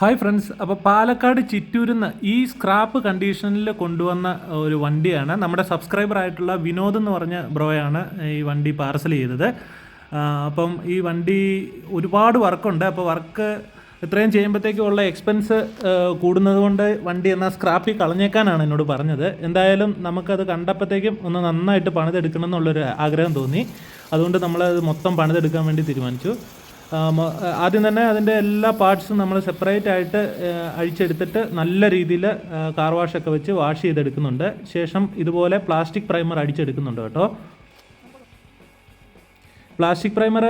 Hi friends അപ്പോൾ പാലക്കാട് ചിറ്റൂരിന്ന് ഈ scrap കണ്ടീഷനിൽ കൊണ്ടുവന്ന ഒരു വണ്ടിയാണ്. നമ്മുടെ സബ്സ്ക്രൈബർ ആയിട്ടുള്ള വിനോദ് എന്ന് പറഞ്ഞ ബ്രോയാണ് ഈ വണ്ടി പാർസൽ ചെയ്തത്. അപ്പം ഈ വണ്ടി ഒരുപാട് വർക്കുണ്ട് അപ്പോൾ വർക്ക് ഇത്രയും ചെയ്യുമ്പോഴത്തേക്കും ഉള്ള എക്സ്പെൻസ് കൂടുന്നത് കൊണ്ട് വണ്ടി എന്നാൽ സ്ക്രാപ്പിൽ കളഞ്ഞേക്കാനാണ് എന്നോട് പറഞ്ഞത്. എന്തായാലും നമുക്കത് കണ്ടപ്പോഴത്തേക്കും ഒന്ന് നന്നായിട്ട് പണിതെടുക്കണം എന്നുള്ളൊരു ആഗ്രഹം തോന്നി. അതുകൊണ്ട് നമ്മളത് മൊത്തം പണിതെടുക്കാൻ വേണ്ടി തീരുമാനിച്ചു. ആദ്യം തന്നെ അതിന്റെ എല്ലാ പാർട്സും നമ്മൾ സെപ്പറേറ്റ് ആയിട്ട് അഴിച്ചെടുത്തിട്ട് നല്ല രീതിയിൽ കാർ വാഷ് ഒക്കെ വെച്ച് വാഷ് ചെയ്തെടുക്കുന്നുണ്ട്. ശേഷം ഇതുപോലെ പ്ലാസ്റ്റിക് പ്രൈമർ അടിച്ചെടുക്കുന്നുണ്ട് കേട്ടോ. പ്ലാസ്റ്റിക് പ്രൈമർ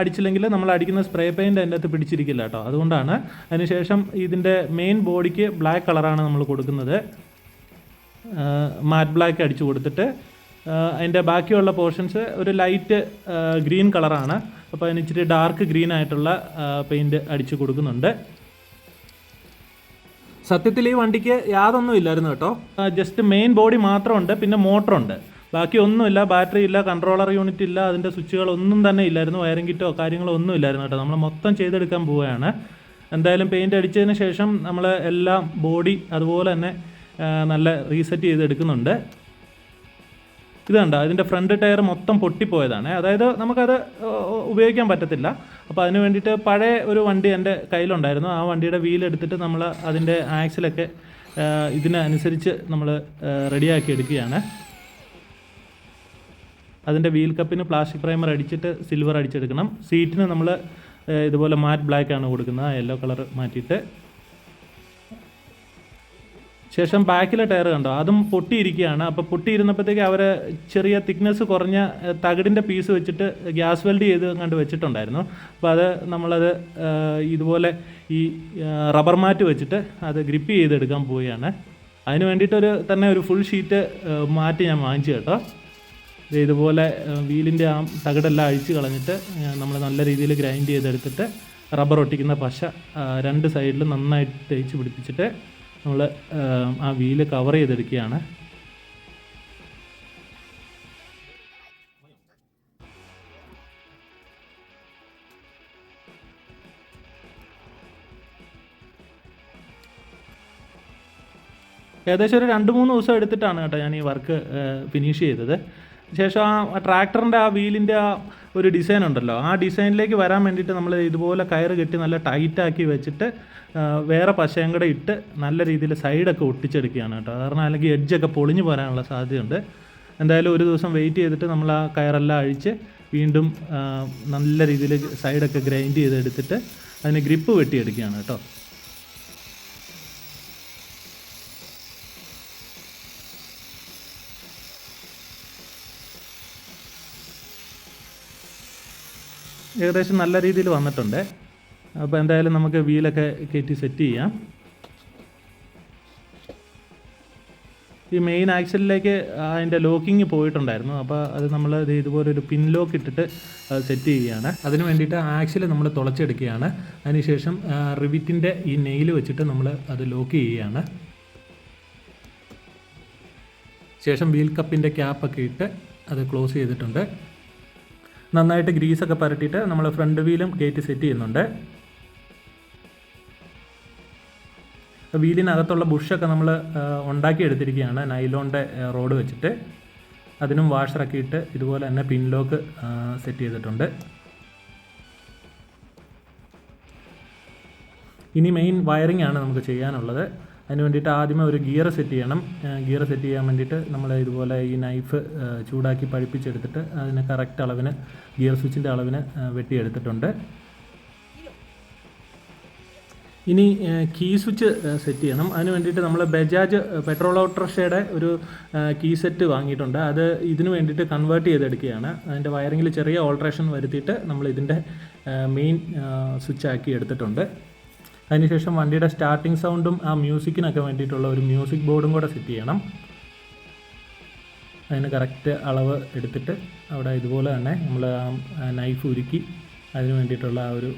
അടിച്ചില്ലെങ്കിൽ നമ്മൾ അടിക്കുന്ന സ്പ്രേ പെയിന്റ് അതിന്റെ അകത്ത് പിടിച്ചിരിക്കില്ല കേട്ടോ. അതുകൊണ്ടാണ്. അതിനുശേഷം ഇതിന്റെ മെയിൻ ബോഡിക്ക് ബ്ലാക്ക് കളറാണ് നമ്മൾ കൊടുക്കുന്നത്. മാറ്റ് ബ്ലാക്ക് അടിച്ചു കൊടുത്തിട്ട് അതിന്റെ ബാക്കിയുള്ള പോർഷൻസ് ഒരു ലൈറ്റ് ഗ്രീൻ കളറാണ് അപ്പോൾ അതിന് ഇച്ചിരി ഡാർക്ക് ഗ്രീൻ ആയിട്ടുള്ള പെയിന്റ് അടിച്ചു കൊടുക്കുന്നുണ്ട്. സത്യത്തിൽ ഈ വണ്ടിക്ക് യാതൊന്നും ഇല്ലായിരുന്നു കേട്ടോ. ജസ്റ്റ് മെയിൻ ബോഡി മാത്രമുണ്ട് പിന്നെ മോട്ടറുണ്ട് ബാക്കി ഒന്നുമില്ല ബാറ്ററി ഇല്ല കൺട്രോളർ യൂണിറ്റ് ഇല്ല അതിന്റെ സ്വിച്ചുകളൊന്നും തന്നെ ഇല്ലായിരുന്നു വയറിംഗ് കിറ്റോ കാര്യങ്ങളോ ഒന്നും ഇല്ലായിരുന്നു കേട്ടോ. നമ്മൾ മൊത്തം ചെയ്തെടുക്കാൻ പോവുകയാണ്. എന്തായാലും പെയിന്റ് അടിച്ചതിന് ശേഷം നമ്മൾ എല്ലാം ബോഡി അതുപോലെ തന്നെ നല്ല റീസെറ്റ് ചെയ്തെടുക്കുന്നുണ്ട്. ഇത് കണ്ട ഇതിന്റെ ഫ്രണ്ട് ടയർ മൊത്തം പൊട്ടിപ്പോയതാണ്. അതായത് നമുക്കത് ഉപയോഗിക്കാൻ പറ്റത്തില്ല. അപ്പോൾ അതിന് വേണ്ടിയിട്ട് പഴയ ഒരു വണ്ടി എന്റെ കയ്യിലുണ്ടായിരുന്നു. ആ വണ്ടിയുടെ വീൽ എടുത്തിട്ട് നമ്മൾ അതിന്റെ ആക്സിലൊക്കെ ഇതിനനുസരിച്ച് നമ്മൾ റെഡിയാക്കി എടുക്കുകയാണ്. അതിന്റെ വീൽ കപ്പിന് പ്ലാസ്റ്റിക് പ്രൈമർ അടിച്ചിട്ട് സിൽവർ അടിച്ചെടുക്കണം. സീറ്റിന് നമ്മൾ ഇതുപോലെ മാറ്റ് ബ്ലാക്ക് ആണ് കൊടുക്കുന്നത്. യെല്ലോ കളർ മാറ്റിയിട്ട്. ശേഷം ബാക്കിലെ ടയർ കണ്ടോ? അതും പൊട്ടിയിരിക്കുകയാണ്. അപ്പോൾ പൊട്ടിയിരുന്നപ്പോഴത്തേക്ക് അവർ ചെറിയ തിക്നെസ് കുറഞ്ഞ തകിടിന്റെ പീസ് വെച്ചിട്ട് ഗ്യാസ് വെൽഡ് ചെയ്ത് കണ്ട് വെച്ചിട്ടുണ്ടായിരുന്നു. അപ്പോൾ അത് നമ്മളത് ഇതുപോലെ ഈ റബ്ബർ മാറ്റ് വെച്ചിട്ട് അത് ഗ്രിപ്പ് ചെയ്തെടുക്കാൻ പോവുകയാണ്. അതിന് വേണ്ടിയിട്ടൊരു തന്നെ ഒരു ഫുൾ ഷീറ്റ് മാറ്റി ഞാൻ വാങ്ങിച്ചു കേട്ടോ. ഇതുപോലെ വീലിന്റെ ആ തകിടെല്ലാം അഴിച്ച് കളഞ്ഞിട്ട് നമ്മൾ നല്ല രീതിയിൽ ഗ്രൈൻഡ് ചെയ്തെടുത്തിട്ട് റബ്ബർ ഒട്ടിക്കുന്ന പശ രണ്ട് സൈഡിലും നന്നായിട്ട് തേച്ച് പിടിപ്പിച്ചിട്ട് നമ്മൾ ആ വീൽ കവർ ചെയ്തെടുക്കുകയാണ്. ഏകദേശം ഒരു രണ്ട് മൂന്ന് ദിവസം എടുത്തിട്ടാണ് കേട്ടോ ഞാൻ ഈ വർക്ക് ഫിനിഷ് ചെയ്തത്. ശേഷം ആ ട്രാക്ടറിന്റെ ആ വീലിന്റെ ആ ഒരു ഡിസൈൻ ഉണ്ടല്ലോ. ആ ഡിസൈനിലേക്ക് വരാൻ വേണ്ടിയിട്ട് നമ്മൾ ഇതുപോലെ കയറ് കെട്ടി നല്ല ടൈറ്റാക്കി വെച്ചിട്ട് വേറെ പശയും കൂടെ ഇട്ട് നല്ല രീതിയിൽ സൈഡൊക്കെ ഒട്ടിച്ചെടുക്കുകയാണ് കേട്ടോ. കാരണം അല്ലെങ്കിൽ എഡ്ജൊക്കെ പൊളിഞ്ഞു പോരാനുള്ള സാധ്യതയുണ്ട്. എന്തായാലും ഒരു ദിവസം വെയിറ്റ് ചെയ്തിട്ട് നമ്മൾ ആ കയറെല്ലാം അഴിച്ച് വീണ്ടും നല്ല രീതിയിൽ സൈഡൊക്കെ ഗ്രൈൻഡ് ചെയ്തെടുത്തിട്ട് അതിന് ഗ്രിപ്പ് വെട്ടിയെടുക്കുകയാണ് കേട്ടോ. ഏകദേശം നല്ല രീതിയിൽ വന്നിട്ടുണ്ട്. അപ്പോൾ എന്തായാലും നമുക്ക് വീലൊക്കെ കയറ്റി സെറ്റ് ചെയ്യാം. ഈ മെയിൻ ആക്സലിലേക്ക് അതിന്റെ ലോക്കിങ് പോയിട്ടുണ്ടായിരുന്നു. അപ്പോൾ അത് നമ്മൾ ഇത് ഇതുപോലെ ഒരു പിൻ ലോക്ക് ഇട്ടിട്ട് സെറ്റ് ചെയ്യുകയാണ്. അതിന് വേണ്ടിയിട്ട് ആക്സിൽ നമ്മൾ തുളച്ചെടുക്കുകയാണ്. അതിനുശേഷം റിവിറ്റിന്റെ ഈ നെയിൽ വെച്ചിട്ട് നമ്മൾ അത് ലോക്ക് ചെയ്യുകയാണ്. ശേഷം വീൽ കപ്പിന്റെ ക്യാപ്പൊക്കെ ഇട്ട് അത് ക്ലോസ് ചെയ്തിട്ടുണ്ട്. നന്നായിട്ട് ഗ്രീസൊക്കെ പരട്ടിയിട്ട് നമ്മൾ ഫ്രണ്ട് വീലും ഗേറ്റ് സെറ്റ് ചെയ്യുന്നുണ്ട്. വീലിനകത്തുള്ള ബുഷൊക്കെ നമ്മൾ ഉണ്ടാക്കി എടുത്തിരിക്കുകയാണ് നൈലോണിന്റെ റോഡ് വെച്ചിട്ട്. അതിനും വാഷറൊക്കെ ഇട്ട് ഇതുപോലെ തന്നെ പിൻലോക്ക് സെറ്റ് ചെയ്തിട്ടുണ്ട്. ഇനി മെയിൻ വയറിംഗ് ആണ് നമുക്ക് ചെയ്യാനുള്ളത്. അതിന് വേണ്ടിയിട്ട് ആദ്യമേ ഒരു ഗിയർ സെറ്റ് ചെയ്യണം. ഗിയർ സെറ്റ് ചെയ്യാൻ വേണ്ടിയിട്ട് നമ്മൾ ഇതുപോലെ ഈ നൈഫ് ചൂടാക്കി പഴിപ്പിച്ചെടുത്തിട്ട് അതിന് കറക്റ്റ് അളവിന് ഗിയർ സ്വിച്ചിന്റെ അളവിന് വെട്ടിയെടുത്തിട്ടുണ്ട്. ഇനി കീ സ്വിച്ച് സെറ്റ് ചെയ്യണം. അതിന് വേണ്ടിയിട്ട് നമ്മൾ ബജാജ് പെട്രോൾ ഓട്ടോറിക്ഷയുടെ ഒരു കീ സെറ്റ് വാങ്ങിയിട്ടുണ്ട്. അത് ഇതിന് വേണ്ടിയിട്ട് കൺവേർട്ട് ചെയ്തെടുക്കുകയാണ്. അതിന്റെ വയറിങ്ങിൽ ചെറിയ ഓൾട്രേഷൻ വരുത്തിയിട്ട് നമ്മൾ ഇതിന്റെ മെയിൻ സ്വിച്ച് ആക്കി എടുത്തിട്ടുണ്ട്. അതിനുശേഷം വണ്ടിയുടെ സ്റ്റാർട്ടിംഗ് സൗണ്ടും ആ മ്യൂസിക്കിനൊക്കെ വേണ്ടിയിട്ടുള്ള ഒരു മ്യൂസിക് ബോർഡും കൂടെ സെറ്റ് ചെയ്യണം. അതിന് കറക്റ്റ് അളവ് എടുത്തിട്ട് അവിടെ ഇതുപോലെ തന്നെ നമ്മൾ ആ നൈഫ് ഉരുക്കി അതിന് വേണ്ടിയിട്ടുള്ള ആ ഒരു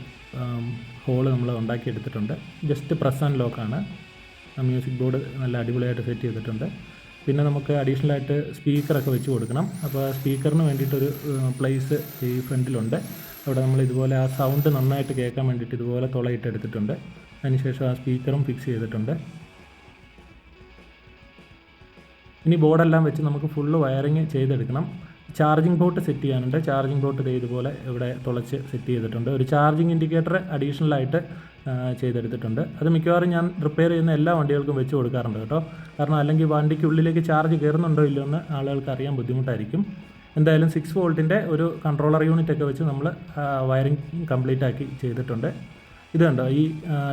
ഹോൾ നമ്മൾ ഉണ്ടാക്കി എടുത്തിട്ടുണ്ട്. ജസ്റ്റ് പ്രസ് ആൻഡ് ലോക്കാണ് ആ മ്യൂസിക് ബോർഡ് നല്ല അടിപൊളിയായിട്ട് സെറ്റ് ചെയ്തിട്ടുണ്ട്. പിന്നെ നമുക്ക് അഡീഷണൽ ആയിട്ട് സ്പീക്കറൊക്കെ വെച്ച് കൊടുക്കണം. അപ്പോൾ സ്പീക്കറിന് വേണ്ടിയിട്ടൊരു പ്ലേസ് ഈ ഫ്രണ്ടിലുണ്ട് അവിടെ നമ്മൾ ഇതുപോലെ ആ സൗണ്ട് നന്നായിട്ട് കേൾക്കാൻ വേണ്ടിയിട്ട് ഇതുപോലെ തുളയിട്ട് എടുത്തിട്ടുണ്ട് അതിനുശേഷം ആ സ്പീക്കറും ഫിക്സ് ചെയ്തിട്ടുണ്ട്. ഇനി ബോർഡെല്ലാം വെച്ച് നമുക്ക് ഫുള്ള് വയറിങ് ചെയ്തെടുക്കണം. ചാർജിംഗ് പോർട്ട് സെറ്റ് ചെയ്യാനുണ്ട്. ചാർജിംഗ് പോർട്ട് ഇതുപോലെ ഇവിടെ തുളച്ച് സെറ്റ് ചെയ്തിട്ടുണ്ട്. ഒരു ചാർജിങ് ഇൻഡിക്കേറ്റർ അഡീഷണലായിട്ട് ചെയ്തെടുത്തിട്ടുണ്ട്. അത് മിക്കവാറും ഞാൻ റിപ്പയർ ചെയ്യുന്ന എല്ലാ വണ്ടികൾക്കും വെച്ച് കൊടുക്കാറുണ്ട് കേട്ടോ. കാരണം അല്ലെങ്കിൽ വണ്ടിക്ക് ഉള്ളിലേക്ക് ചാർജ് കയറുന്നുണ്ടോ ഇല്ലയോ എന്ന് ആളുകൾക്ക് അറിയാൻ ബുദ്ധിമുട്ടായിരിക്കും. എന്തായാലും സിക്സ് വോൾട്ടിന്റെ ഒരു കൺട്രോളർ യൂണിറ്റ് ഒക്കെ വെച്ച് നമ്മൾ വയറിംഗ് കംപ്ലീറ്റ് ആക്കി ചെയ്തിട്ടുണ്ട്. ഇത് കണ്ടോ? ഈ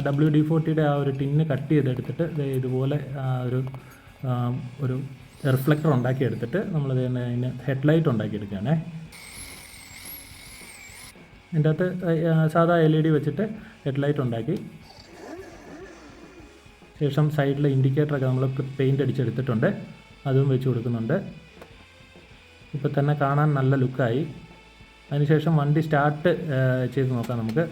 ഡബ്ല്യു ഡി ഫോർട്ടിയുടെ ആ ഒരു ടിന്ന് കട്ട് ചെയ്തെടുത്തിട്ട് ഇതുപോലെ ഒരു ഒരു റിഫ്ലക്ടർ ഉണ്ടാക്കിയെടുത്തിട്ട് നമ്മൾ തന്നെ അതിന് ഹെഡ്ലൈറ്റ് ഉണ്ടാക്കിയെടുക്കുകയാണേ. എന്റെ അകത്ത് സാധാ എൽ ഇ ഡി വെച്ചിട്ട് ഹെഡ്ലൈറ്റ് ഉണ്ടാക്കി. ശേഷം സൈഡിൽ ഇൻഡിക്കേറ്ററൊക്കെ നമ്മൾ പെയിന്റ് അടിച്ചെടുത്തിട്ടുണ്ട്. അതും വെച്ച് കൊടുക്കുന്നുണ്ട്. ഇപ്പോൾ തന്നെ കാണാൻ നല്ല ലുക്കായി. അതിനുശേഷം വണ്ടി സ്റ്റാർട്ട് ചെയ്ത് നോക്കാം നമുക്ക്.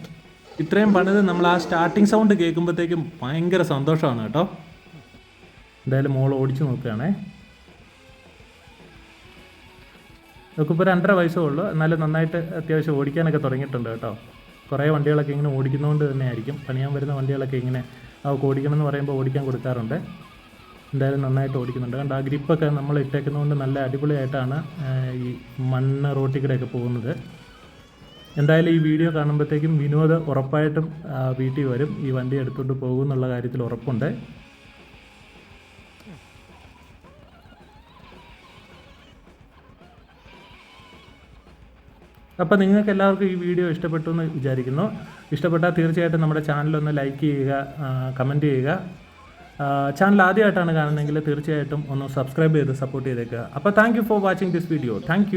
ഇത്രയും പണിത് നമ്മൾ ആ സ്റ്റാർട്ടിങ് സൗണ്ട് കേൾക്കുമ്പോഴത്തേക്കും ഭയങ്കര സന്തോഷമാണ് കേട്ടോ. എന്തായാലും മോൾ ഓടിച്ചു നോക്കുകയാണേ. നമുക്കിപ്പോൾ രണ്ടര വയസ്സേ ഉള്ളൂ. എന്നാലും നന്നായിട്ട് അത്യാവശ്യം ഓടിക്കാനൊക്കെ തുടങ്ങിയിട്ടുണ്ട് കേട്ടോ. കുറേ വണ്ടികളൊക്കെ ഇങ്ങനെ ഓടിക്കുന്നതുകൊണ്ട് തന്നെ ആയിരിക്കും പണിയാൻ വരുന്ന വണ്ടികളൊക്കെ ഇങ്ങനെ അവർക്ക് ഓടിക്കണം എന്ന് പറയുമ്പോൾ ഓടിക്കാൻ കൊടുക്കാറുണ്ട്. എന്തായാലും നന്നായിട്ട് ഓടിക്കുന്നുണ്ട്. കണ്ട ആ ഗ്രിപ്പൊക്കെ നമ്മൾ ഇട്ടേക്കുന്നതുകൊണ്ട് നല്ല അടിപൊളിയായിട്ടാണ് ഈ മണ്ണ് റോട്ടിൽ കൂടെയൊക്കെ പോകുന്നത്. എന്തായാലും ഈ വീഡിയോ കാണുമ്പോഴത്തേക്കും വിനോദ് ഉറപ്പായിട്ടും വീട്ടിൽ വരും. ഈ വണ്ടി എടുത്തുകൊണ്ട് പോകും എന്നുള്ള കാര്യത്തിൽ ഉറപ്പുണ്ട്. അപ്പോൾ നിങ്ങൾക്ക് എല്ലാവർക്കും ഈ വീഡിയോ ഇഷ്ടപ്പെട്ടു എന്ന് വിചാരിക്കുന്നു. ഇഷ്ടപ്പെട്ടാൽ തീർച്ചയായിട്ടും നമ്മുടെ ചാനലൊന്ന് ലൈക്ക് ചെയ്യുക കമന്റ് ചെയ്യുക. ചാനൽ ആദ്യമായിട്ടാണ് കാണുന്നതെങ്കിൽ തീർച്ചയായിട്ടും ഒന്ന് സബ്സ്ക്രൈബ് ചെയ്ത് സപ്പോർട്ട് ചെയ്തേക്കുക. അപ്പോൾ thank for watching this video thank